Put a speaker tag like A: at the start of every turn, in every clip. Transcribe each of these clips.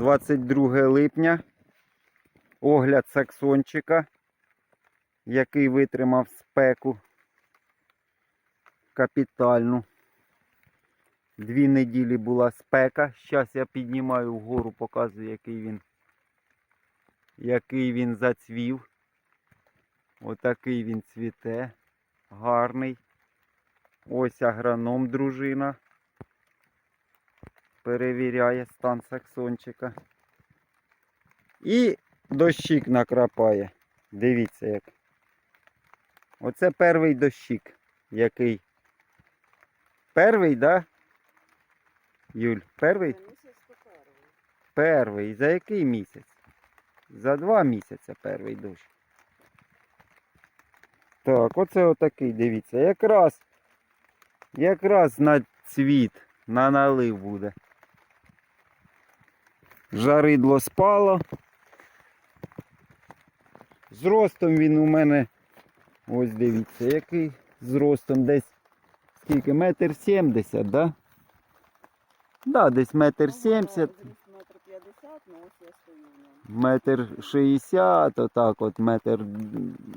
A: 22 липня. Огляд саксончика, який витримав спеку капітальну. Дві неділі була спека. Зараз я піднімаю вгору, показую, який він, який він зацвів. Отакий він цвіте. Гарний. Ось агроном дружина. Перевіряє стан саксончика. І дощик накрапає. Дивіться як. Оце перший дощик. Який. Перший, да? Юль, перший?
B: Перший.
A: За який місяць? За два місяці перший дощ. Так, оце отакий, дивіться. Якраз, якраз на цвіт, на налив буде. Жаридло спало. Зростом він у мене, ось дивіться, який зростом десь скільки? Метр сімдесят, да? Да, десь метр сімдесят.
B: Метр п'ятдесят, ну ось я стою
A: метр шістдесят, отак от метр.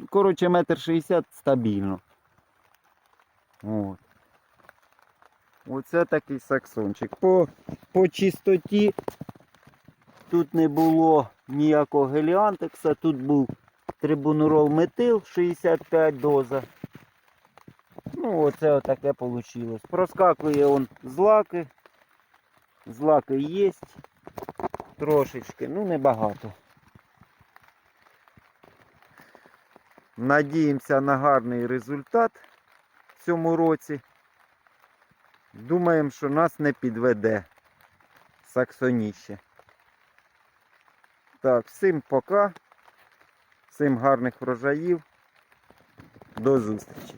A: Коротше, метр шістдесят стабільно. От. Оце такий саксончик. По, по чистоті тут не було ніякого геліантекса, тут був трибунурол метил 65 доза. Ну, оце отаке вийшло. Проскакує он злаки. Злаки є. Трошечки, ну небагато. Надіємося на гарний результат в цьому році. Думаємо, що нас не підведе саксоніще. Так, всім пока. Всім гарних врожаїв. До зустрічі.